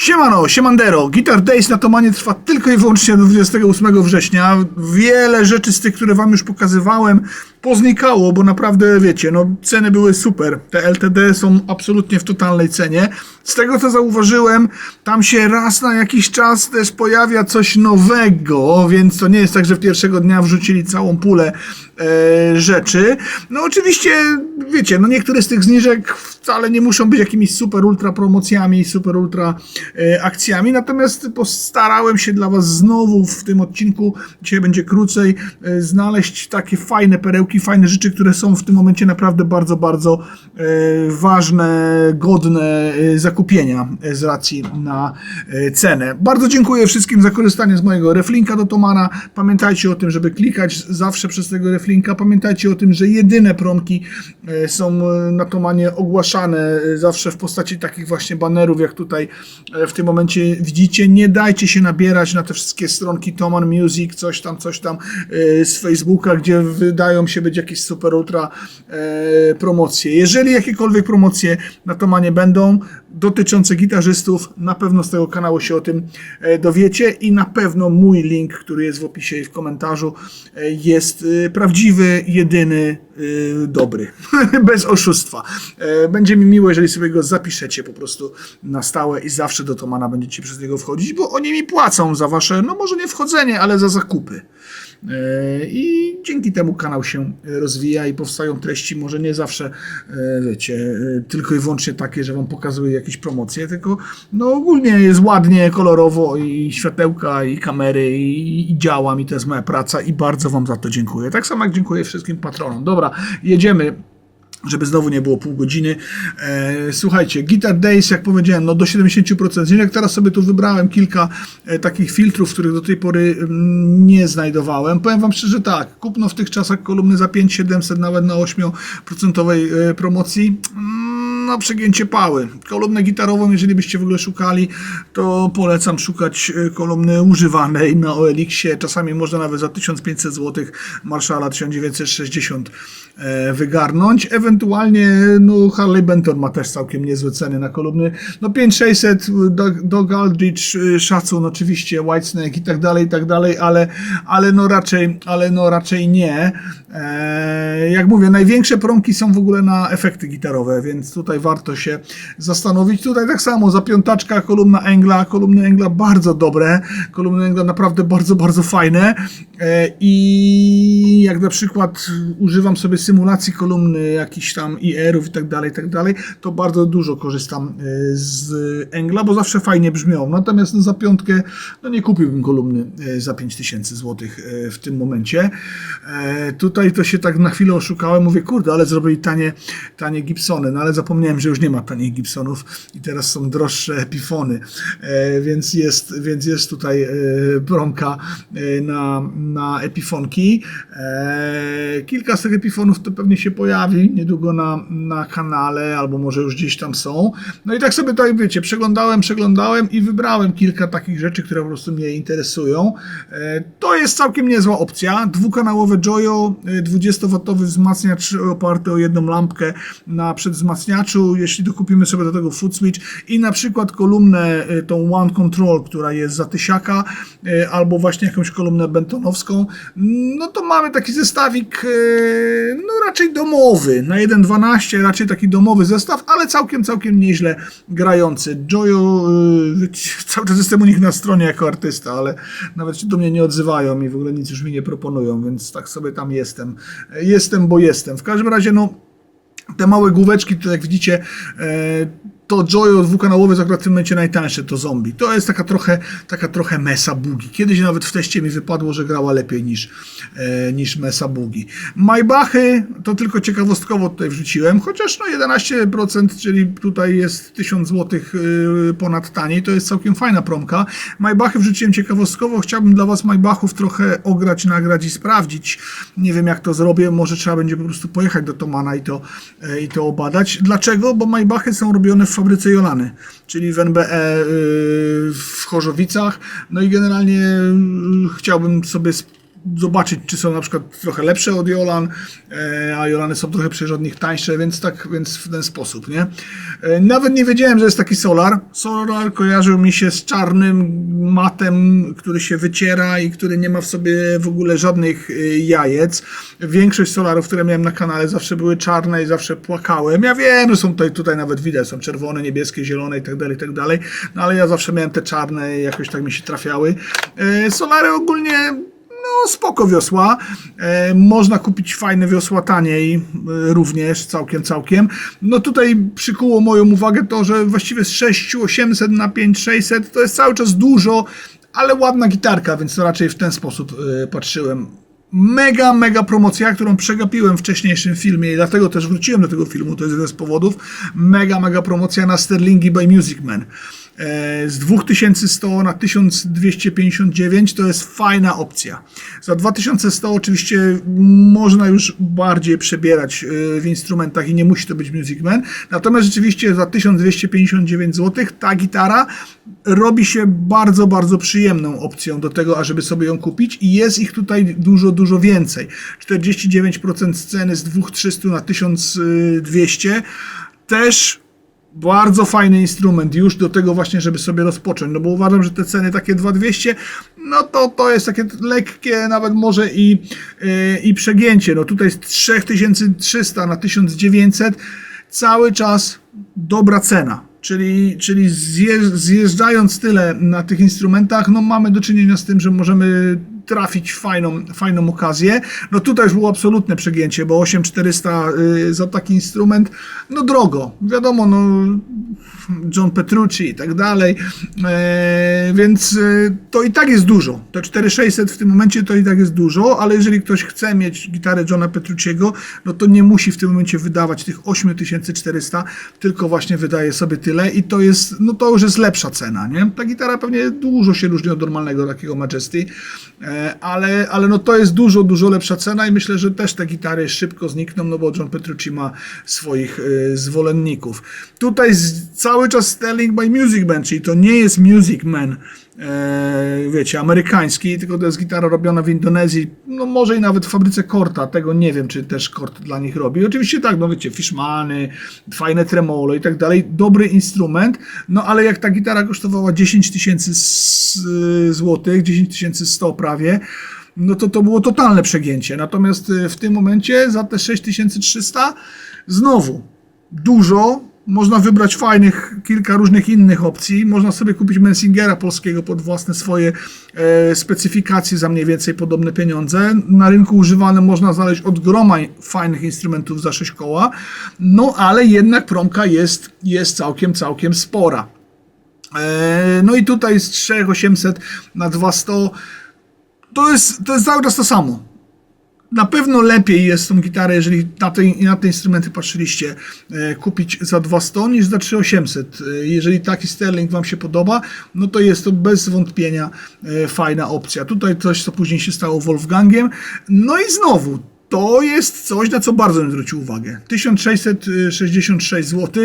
Siemano, siemandero. Guitar Days na Tomanie trwa tylko i wyłącznie do 28 września. Wiele rzeczy z tych, które wam już pokazywałem, poznikało, bo naprawdę, wiecie, no ceny były super. Te LTD są absolutnie w totalnej cenie. Z tego, co zauważyłem, tam się raz na jakiś czas też pojawia coś nowego, więc to nie jest tak, że pierwszego dnia wrzucili całą pulę e, rzeczy. No oczywiście, wiecie, no niektóre z tych zniżek wcale nie muszą być jakimiś super ultra promocjami, super ultra akcjami, natomiast postarałem się dla Was znowu w tym odcinku, dzisiaj będzie krócej, e, znaleźć takie fajne perełki, fajne rzeczy, które są w tym momencie naprawdę bardzo, bardzo e, ważne, godne e, zakupienia e, z racji na e, cenę. Bardzo dziękuję wszystkim za korzystanie z mojego reflinka do Tomana. Pamiętajcie o tym, żeby klikać zawsze przez tego reflinka. Pamiętajcie o tym, że jedyne promki e, są e, na Tomanie ogłaszane e, zawsze w postaci takich właśnie banerów, jak tutaj e, w tym momencie widzicie. Nie dajcie się nabierać na te wszystkie stronki Toman Music, coś tam, coś tam e, z Facebooka, gdzie wydają się być jakieś super ultra e, promocje. Jeżeli jakiekolwiek promocje na Tomanie będą dotyczące gitarzystów, na pewno z tego kanału się o tym e, dowiecie i na pewno mój link, który jest w opisie i w komentarzu e, jest e, prawdziwy, jedyny, dobry, bez oszustwa. Będzie mi miło, jeżeli sobie go zapiszecie po prostu na stałe i zawsze do Tomana będziecie przez niego wchodzić, bo oni mi płacą za wasze, no może nie wchodzenie, ale za zakupy. E, I dzięki temu kanał się rozwija i powstają treści, może nie zawsze, e, wiecie, e, tylko i wyłącznie takie, że wam pokazuję jakieś promocje, tylko no ogólnie jest ładnie, kolorowo i światełka, i kamery, i, i działam, i to jest moja praca i bardzo wam za to dziękuję. Tak samo jak dziękuję wszystkim patronom. Dobra, jedziemy żeby znowu nie było pół godziny. E, słuchajcie, Guitar Days, jak powiedziałem, no do 70% zniżek. Teraz sobie tu wybrałem kilka e, takich filtrów, których do tej pory mm, nie znajdowałem. Powiem wam szczerze tak, kupno w tych czasach kolumny za 5700 nawet na 8% e, promocji. Mm, no, przegięcie pały. Kolumnę gitarową, jeżeli byście w ogóle szukali, to polecam szukać e, kolumny używanej na OLX-ie. Czasami można nawet za 1500 zł Marszala 1960 e, wygarnąć. Ewentualnie no, Harley Benton ma też całkiem niezłe ceny na kolumny. No 5600 do, do Aldrich, szacun oczywiście, Whitesnake i tak dalej, i tak dalej, ale, ale no raczej, ale no raczej nie. E, jak mówię, największe promki są w ogóle na efekty gitarowe, więc tutaj warto się zastanowić. Tutaj tak samo, za piątaczka kolumna Engla, kolumny Engla bardzo dobre, kolumny Engla naprawdę bardzo, bardzo fajne. E, i jak na przykład używam sobie symulacji kolumny jakichś tam IR-ów i tak dalej, i tak dalej, to bardzo dużo korzystam e, z Engla, bo zawsze fajnie brzmią. Natomiast no, za piątkę no, nie kupiłbym kolumny e, za 5000 zł w tym momencie. E, Tutaj to się tak na chwilę oszukałem, mówię, kurde, ale zrobili tanie, tanie Gibsony, no ale zapomniałem, że już nie ma tanich Gibsonów i teraz są droższe Epifony, e, więc jest, więc jest tutaj e, promka e, na, na Epifonki. E, kilka z tych Epifonów to pewnie się pojawi niedługo na, na kanale, albo może już gdzieś tam są. No i tak sobie tutaj, wiecie, przeglądałem, przeglądałem i wybrałem kilka takich rzeczy, które po prostu mnie interesują. E, To jest całkiem niezła opcja. Dwukanałowe Joyo, e, 20W wzmacniacz oparty o jedną lampkę na przedwzmacniaczu. Jeśli dokupimy sobie do tego foot switch i na przykład kolumnę tą One Control, która jest za tysiaka, albo właśnie jakąś kolumnę bentonowską, no to mamy taki zestawik e, no raczej domowy. Na 1.12 raczej taki domowy zestaw, ale całkiem, całkiem nieźle grający. Joyo, e, cały czas jestem u nich na stronie jako artysta, ale nawet się do mnie nie odzywają i w ogóle nic już mi nie proponują, więc tak sobie tam jestem. E, Jestem, bo jestem. W każdym razie, no, te małe główeczki, to jak widzicie, to Joyo dwukanałowe jest akurat w tym momencie najtańsze, to zombie. To jest taka trochę, taka trochę Mesa Boogie. Kiedyś nawet w teście mi wypadło, że grała lepiej niż, e, niż Mesa Boogie. Maybachy to tylko ciekawostkowo tutaj wrzuciłem, chociaż no 11%, czyli tutaj jest 1000 zł y, ponad taniej, to jest całkiem fajna promka. Maybachy wrzuciłem ciekawostkowo, chciałbym dla Was Maybachów trochę ograć, nagrać i sprawdzić. Nie wiem jak to zrobię, może trzeba będzie po prostu pojechać do Tomana i to, e, i to obadać. Dlaczego? Bo Maybachy są robione w fabryce Jolany, czyli w NBE y, w Chorzowicach. No i generalnie y, chciałbym sobie zobaczyć, czy są na przykład trochę lepsze od Jolan, e, a Jolany są trochę przecież od nich tańsze, więc tak, więc w ten sposób, nie? E, nawet nie wiedziałem, że jest taki Solar. Solar kojarzył mi się z czarnym matem, który się wyciera i który nie ma w sobie w ogóle żadnych e, jajec. Większość Solarów, które miałem na kanale zawsze były czarne i zawsze płakałem. Ja wiem, że są tutaj, tutaj nawet widać, są czerwone, niebieskie, zielone i tak dalej, tak dalej, no ale ja zawsze miałem te czarne i jakoś tak mi się trafiały. Solary ogólnie no spoko wiosła. E, można kupić fajne wiosła taniej e, również, całkiem, całkiem. No tutaj przykuło moją uwagę to, że właściwie z 6800 na 5600 to jest cały czas dużo, ale ładna gitarka, więc to raczej w ten sposób e, patrzyłem. Mega, mega promocja, którą przegapiłem w wcześniejszym filmie i dlatego też wróciłem do tego filmu, to jest jeden z powodów. Mega, mega promocja na Sterlingi by Music Man. E, Z 2100 na 1259 to jest fajna opcja. Za 2100 oczywiście można już bardziej przebierać e, w instrumentach i nie musi to być Music Man. Natomiast rzeczywiście za 1259 zł ta gitara robi się bardzo, bardzo przyjemną opcją do tego, ażeby sobie ją kupić i jest ich tutaj dużo, dużo więcej. 49% ceny z 2300 na 1200 też bardzo fajny instrument już do tego właśnie, żeby sobie rozpocząć, no bo uważam, że te ceny takie 2200, no to to jest takie lekkie nawet może i, yy, i przegięcie, no tutaj z 3300 na 1900 cały czas dobra cena. Czyli, czyli zjeżdż- zjeżdżając tyle na tych instrumentach, no mamy do czynienia z tym, że możemy trafić fajną, fajną okazję. No tutaj już było absolutne przegięcie, bo 8400 y, za taki instrument, no drogo. Wiadomo, no John Petrucci i tak dalej, e, więc e, to i tak jest dużo. To 4600 w tym momencie to i tak jest dużo, ale jeżeli ktoś chce mieć gitarę Johna Petrucciego, no to nie musi w tym momencie wydawać tych 8400, tylko właśnie wydaje sobie tyle i to jest, no to już jest lepsza cena, nie? Ta gitara pewnie dużo się różni od normalnego takiego Majesty, e, ale, ale no to jest dużo, dużo lepsza cena i myślę, że też te gitary szybko znikną, no bo John Petrucci ma swoich e, zwolenników. Tutaj cały czas Sterling by Music Man, czyli to nie jest Music Man, wiecie, amerykański, tylko to jest gitara robiona w Indonezji, no może i nawet w fabryce Korta, tego nie wiem, czy też Kort dla nich robi. Oczywiście tak, no wiecie, Fishmany, fajne tremolo i tak dalej, dobry instrument, no ale jak ta gitara kosztowała 10 tysięcy złotych, 10 100 prawie, no to to było totalne przegięcie. Natomiast y, w tym momencie za te 6300 znowu dużo. Można wybrać fajnych, kilka różnych innych opcji. Można sobie kupić Mensingera polskiego pod własne swoje e, specyfikacje za mniej więcej podobne pieniądze. Na rynku używane można znaleźć od groma fajnych instrumentów za 6 koła. No ale jednak promka jest, jest całkiem, całkiem spora. E, no i tutaj z 3800 na 200 to jest, to jest cały czas to samo. Na pewno lepiej jest tą gitarę, jeżeli na te, na te instrumenty patrzyliście, e, kupić za 200 niż za 3800. E, jeżeli taki Sterling Wam się podoba, no to jest to bez wątpienia e, fajna opcja. Tutaj coś, co później się stało Wolfgangiem. No i znowu, to jest coś, na co bardzo bym zwrócił uwagę. 1666 zł,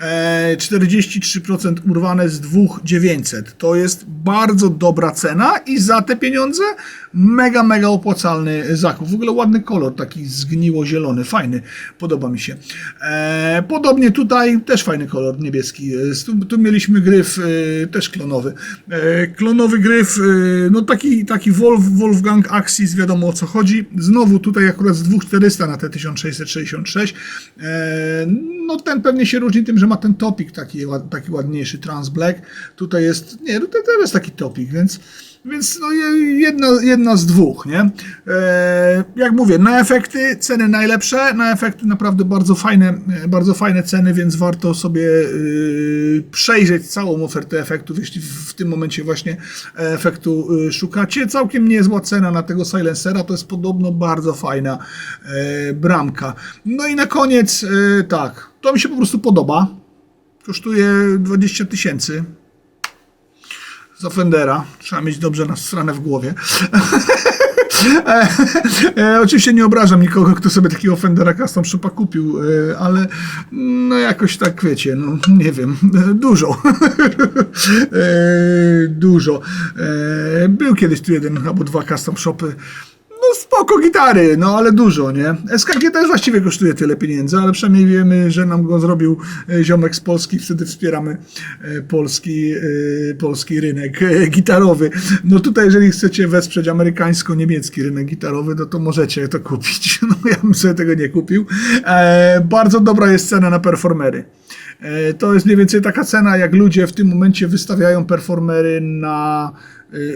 43% urwane z 2900. To jest bardzo dobra cena i za te pieniądze mega, mega opłacalny zakup. W ogóle ładny kolor, taki zgniło-zielony, fajny, podoba mi się. E, podobnie tutaj też fajny kolor niebieski. E, Tu, tu mieliśmy gryf e, też klonowy. E, klonowy gryf, e, no taki, taki Wolf, Wolfgang Axis, wiadomo o co chodzi. Znowu tutaj akurat z 2400 na te 1666. E, no ten pewnie się różni tym, że ma ten topik taki, taki ładniejszy, Trans Black. Tutaj jest, nie, tutaj też jest taki topik, więc więc no, je- jedna, jedna z dwóch, nie? E, jak mówię, na efekty ceny najlepsze, na efekty naprawdę bardzo fajne, e, bardzo fajne ceny, więc warto sobie y, przejrzeć całą ofertę efektów, jeśli w, tym momencie właśnie efektu y, szukacie. Całkiem niezła cena na tego silencera, to jest podobno bardzo fajna e, bramka. No i na koniec, e, tak, to mi się po prostu podoba. Kosztuje 20 tysięcy. za Fendera. Trzeba mieć dobrze nasrane w głowie. E, e, oczywiście nie obrażam nikogo, kto sobie takiego Fendera Custom Shopa kupił, e, ale no jakoś tak wiecie, no nie wiem, e, dużo. e, dużo. E, był kiedyś tu jeden albo dwa Custom Shopy. No spoko gitary, no ale dużo, nie? SKG też właściwie kosztuje tyle pieniędzy, ale przynajmniej wiemy, że nam go zrobił e, ziomek z Polski, wtedy wspieramy e, polski, e, polski rynek gitarowy. No tutaj, jeżeli chcecie wesprzeć amerykańsko-niemiecki rynek gitarowy, no to możecie to kupić. No ja bym sobie tego nie kupił. Bardzo dobra jest cena na performery. E, To jest mniej więcej taka cena, jak ludzie w tym momencie wystawiają performery na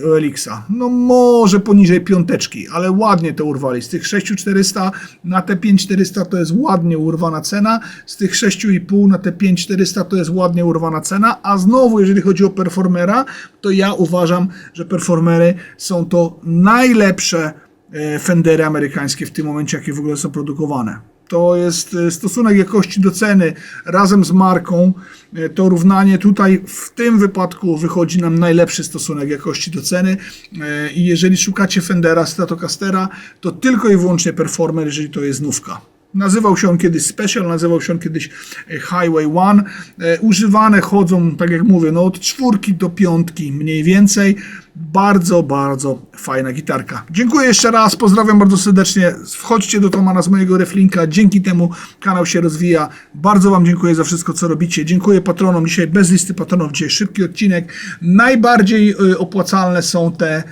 OLX-a. No może poniżej piąteczki, ale ładnie to urwali. Z tych 6400 na te 5400 to jest ładnie urwana cena, z tych 6,5 na te 5400 to jest ładnie urwana cena, a znowu jeżeli chodzi o performera, to ja uważam, że performery są to najlepsze e, Fendery amerykańskie w tym momencie, jakie w ogóle są produkowane. To jest e, stosunek jakości do ceny razem z marką. E, To równanie tutaj w tym wypadku wychodzi nam najlepszy stosunek jakości do ceny. E, I jeżeli szukacie Fendera Stratocastera, to tylko i wyłącznie Performer, jeżeli to jest nówka. Nazywał się on kiedyś Special, nazywał się on kiedyś e, Highway One. E, Używane chodzą, tak jak mówię, no od czwórki do piątki mniej więcej. Bardzo, bardzo fajna gitarka. Dziękuję jeszcze raz, pozdrawiam bardzo serdecznie. Wchodźcie do Tomana z mojego reflinka, dzięki temu kanał się rozwija. Bardzo Wam dziękuję za wszystko, co robicie. Dziękuję patronom. Dzisiaj bez listy patronów, dzisiaj szybki odcinek. Najbardziej y, opłacalne są te e,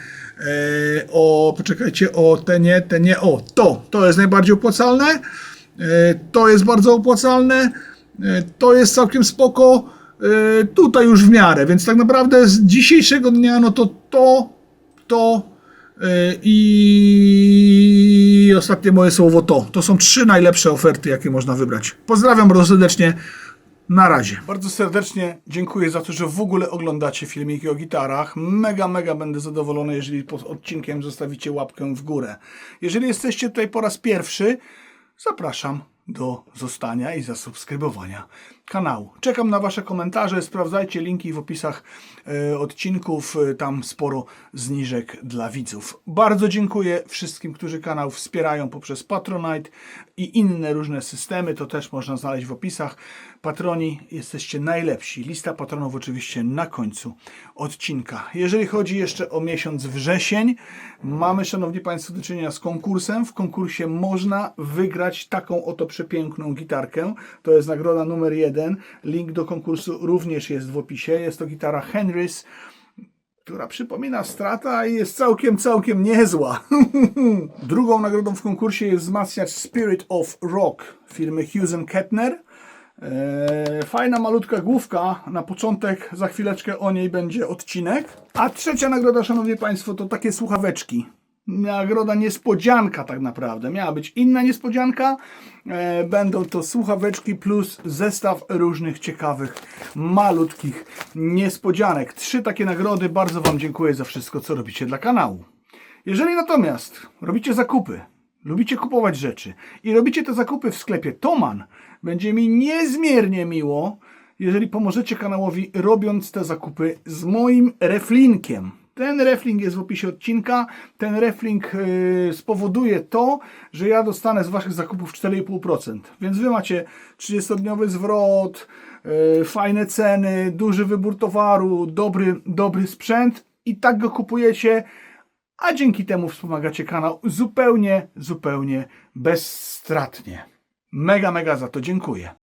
o, poczekajcie, o te nie, te nie, o, to, to jest najbardziej opłacalne, E, to jest bardzo opłacalne, E, to jest całkiem spoko, E, tutaj już w miarę, więc tak naprawdę z dzisiejszego dnia, no to to, to e, i ostatnie moje słowo to. To są trzy najlepsze oferty, jakie można wybrać. Pozdrawiam bardzo serdecznie. Na razie. Bardzo serdecznie dziękuję za to, że w ogóle oglądacie filmiki o gitarach. Mega, mega będę zadowolony, jeżeli pod odcinkiem zostawicie łapkę w górę. Jeżeli jesteście tutaj po raz pierwszy, zapraszam do zostania i zasubskrybowania kanału. Czekam na Wasze komentarze, sprawdzajcie linki w opisach e, odcinków, e, tam sporo zniżek dla widzów. Bardzo dziękuję wszystkim, którzy kanał wspierają poprzez Patronite i inne różne systemy, to też można znaleźć w opisach. Patroni, jesteście najlepsi. Lista patronów oczywiście na końcu odcinka. Jeżeli chodzi jeszcze o miesiąc wrzesień, mamy, Szanowni Państwo, do czynienia z konkursem. W konkursie można wygrać taką oto przepiękną gitarkę. To jest nagroda numer jeden. Link do konkursu również jest w opisie. Jest to gitara Henrys, która przypomina strata i jest całkiem, całkiem niezła. Drugą nagrodą w konkursie jest wzmacniacz Spirit of Rock firmy Hughes Kettner. Eee, fajna malutka główka. Na początek, za chwileczkę o niej będzie odcinek. A trzecia nagroda, szanowni państwo, to takie słuchaweczki. Nagroda niespodzianka tak naprawdę. Miała być inna niespodzianka. E, będą to słuchaweczki plus zestaw różnych ciekawych, malutkich niespodzianek. Trzy takie nagrody. Bardzo Wam dziękuję za wszystko, co robicie dla kanału. Jeżeli natomiast robicie zakupy, lubicie kupować rzeczy i robicie te zakupy w sklepie Toman, będzie mi niezmiernie miło, jeżeli pomożecie kanałowi robiąc te zakupy z moim reflinkiem. Ten reflink jest w opisie odcinka. Ten reflink yy, spowoduje to, że ja dostanę z Waszych zakupów 4,5%. Więc Wy macie 30-dniowy zwrot, yy, fajne ceny, duży wybór towaru, dobry, dobry sprzęt i tak go kupujecie, a dzięki temu wspomagacie kanał zupełnie, zupełnie bezstratnie. Mega, mega za to dziękuję.